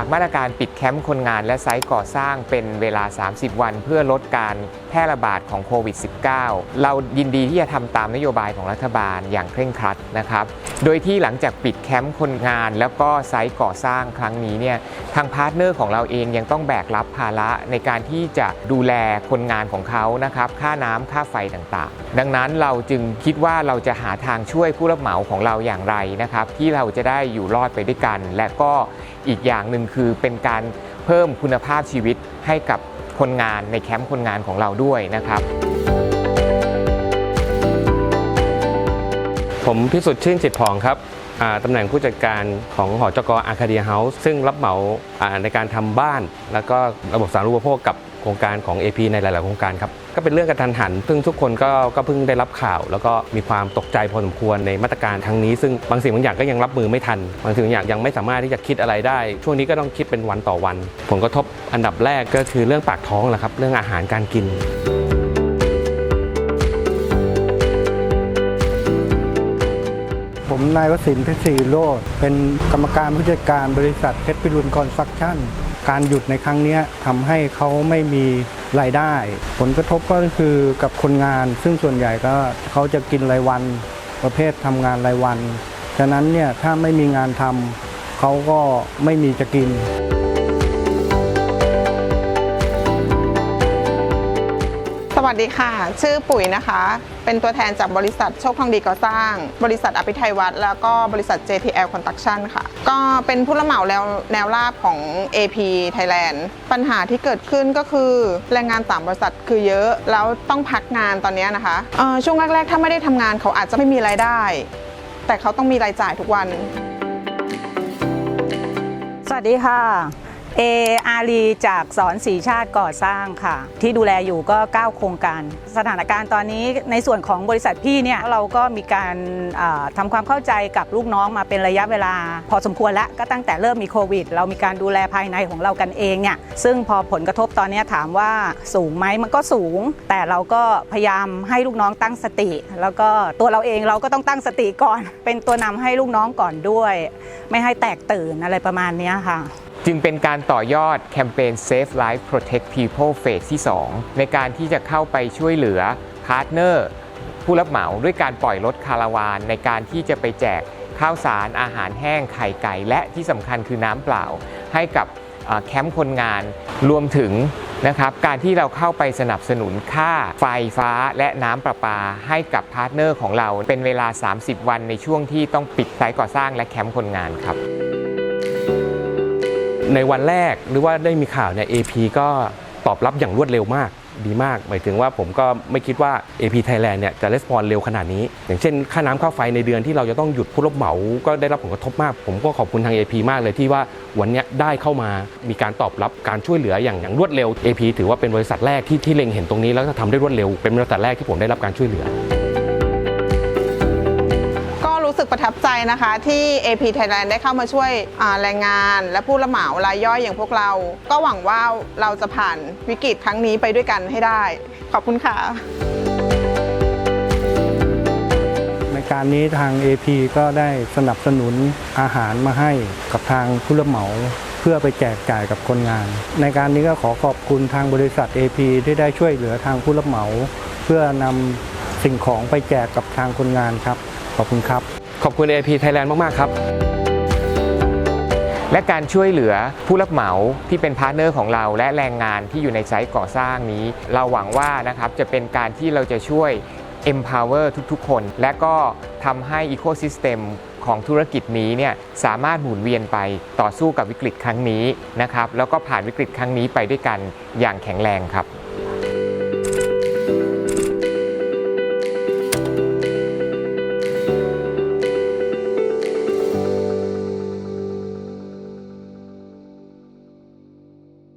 จากมาตรการปิดแคมป์คนงานและไซต์ก่อสร้างเป็นเวลา 30 วัน เพื่อลดการแพร่ระบาดของโควิด -19 เรายินดีที่จะทำตามนโยบายของรัฐบาลอย่างเคร่งครัดนะครับ โดยที่หลังจากปิดแคมป์คนงาน แล้วก็ไซต์ก่อสร้างครั้งนี้เนี่ยทางพาร์ทเนอร์ของเราเองยังต้องแบกรับภาระในการที่จะดูแลคนงานของเขานะครับค่าน้ำค่าไฟต่างๆ ดังนั้นเราจึงคิดว่าเราจะหาทางช่วยผู้รับเหมาของเราอย่างไรนะครับที่เราจะได้อยู่รอดไปด้วยกัน และก็อีกอย่างหนึ่งคือเป็นการเพิ่มคุณภาพชีวิตให้กับคนงานในแคมป์คนงานของเราด้วยนะครับ ผมพิสุทธิ์ชื่นจิตผ่องครับตำแหน่งผู้จัดการของหอจกอาคาเดียเฮาส์ซึ่งรับเหมาในการทำบ้าน แล้วก็ระบบสาธารณูปโภคกับ รงการของ AP ในหลาย ๆ โครงการครับก็เป็นเรื่องกระทันหัน ซึ่งทุกคนก็ก็เพิ่งได้รับข่าว แล้วก็มีความตกใจพอสมควรในมาตรการครั้งนี้ ซึ่งบางสิ่งบางอย่างก็ยังรับมือไม่ทัน บางสิ่งบางอย่างยังไม่สามารถที่จะคิดอะไรได้ ช่วงนี้ก็ต้องคิดเป็นวันต่อวัน ผลกระทบอันดับแรกก็คือเรื่องปากท้องแหละครับ เรื่องอาหารการกินผมนายวสินเพชรศรีโรดเป็นกรรมการผู้จัดการบริษัทเพชรพิรุณคอนสตรักชั่น การหยุดในครั้งนี้ทำให้เขาไม่มีรายได้ ผลกระทบก็คือกับคนงาน ซึ่งส่วนใหญ่ก็เขาจะกินรายวันประเภททำงานรายวันฉะนั้นเนี่ยถ้าไม่มีงานทำเขาก็ไม่มีจะกินสวัสดีค่ะ ชื่อปุ๋ยนะคะ เป็นตัวแทนจากบริษัทโชคทองดีก่อสร้าง บริษัทอภิไทยวัฒน์แล้วก็บริษัท JTL Construction ค่ะ ก็เป็นผู้รับเหมาแนวแนวราบของ AP Thailand ปัญหาที่เกิดขึ้นก็คือแรงงานต่างบริษัทคือเยอะแล้วต้องพักงานตอนนี้นะคะช่วงแรกๆ ถ้าไม่ได้ทำงานเขาอาจจะไม่มีรายได้ แต่เขาต้องมีรายจ่ายทุกวัน สวัสดีค่ะ เออารีจากสอนสีชาติก่อสร้างค่ะ ที่ดูแลอยู่ก็ 9 โครงการ สถานการณ์ตอนนี้ในส่วนของบริษัทพี่เนี่ยเราก็มีการทำาความเข้าใจกับลูกน้องมาเป็นระยะเวลา พอสมควรแล้วก็ตั้งแต่เริ่มมีโควิด เรามีการดูแลภายในของเรากันเองเนี่ยซึ่งพอผลกระทบตอนนี้ถามว่าสูงไหมมันก็สูง แต่เราก็พยายามให้ลูกน้องตั้งสติ แล้วก็ตัวเราเองเราก็ต้องตั้งสติก่อน เป็นตัวนำให้ลูกน้องก่อนด้วย ไม่ให้แตกตื่นอะไรประมาณนี้ค่ะ จึงเป็นการต่อยอดแคมเปญ Save Life Protect People เฟสที่ 2 ในการที่จะเข้าไปช่วยเหลือพาร์ทเนอร์ผู้รับเหมาด้วยการปล่อยรถคาราวานในการที่จะไปแจกข้าวสารอาหารแห้งไข่ไก่ และที่สำคัญคือน้ำเปล่า ให้กับแคมป์คนงานรวมถึงนะครับการที่เราเข้าไปสนับสนุนค่าไฟฟ้าและน้ำประปาให้กับพาร์ทเนอร์ของเรา เป็นเวลา 30 วันในช่วงที่ต้องปิดไซต์ก่อสร้างและแคมป์คนงานครับ ในวันแรกหรือว่าได้มีข่าวเนี่ย AP ก็ตอบรับอย่างรวดเร็วมากดีมาก หมายถึงว่าผมก็ไม่คิดว่า AP Thailand เนี่ยจะレスปอนเร็วขนาดนี้ อย่างเช่น ค่าน้ำค่าไฟในเดือนที่เราจะต้องหยุดผู้รับเหมาก็ได้รับผลกระทบมาก ผมก็ขอบคุณทาง AP มากเลยที่ว่าวันนี้ได้เข้ามามีการตอบรับการช่วยเหลืออย่างอย่างรวดเร็ว AP ถือว่าเป็นบริษัทแรกที่ที่เล็งเห็นตรงนี้แล้วก็ทำได้รวดเร็ว เป็นบริษัทแรกที่ผมได้รับการช่วยเหลือ ประทับใจนะคะที่ AP Thailand ได้เข้ามาช่วยแรงงาน และผู้รับเหมารายย่อยอย่างพวกเรา ก็หวังว่าเราจะผ่านวิกฤตครั้งนี้ไปด้วยกันให้ได้ ขอบคุณค่ะ ในการนี้ทาง AP ก็ได้สนับสนุนอาหารมาให้กับทางผู้รับเหมาเพื่อไปแจกจ่ายกับคนงาน ในการนี้ก็ขอขอบคุณทางบริษัท AP ที่ได้ช่วยเหลือทางผู้รับเหมา เพื่อนำสิ่งของไปแจกกับทางคนงานครับ ขอบคุณครับ ขอบคุณ AP Thailand มาก ๆ ครับ และการช่วยเหลือผู้รับเหมาที่เป็นพาร์ทเนอร์ของเรา และแรงงานที่อยู่ในไซต์ก่อสร้างนี้ เราหวังว่านะครับจะเป็นการที่เราจะช่วย empower ทุกๆ คน และก็ทำให้ ecosystem ของธุรกิจนี้เนี่ยสามารถหมุนเวียนไปต่อสู้กับวิกฤตครั้งนี้นะครับแล้วก็ผ่านวิกฤตครั้งนี้ไปด้วยกันอย่างแข็งแรงครับ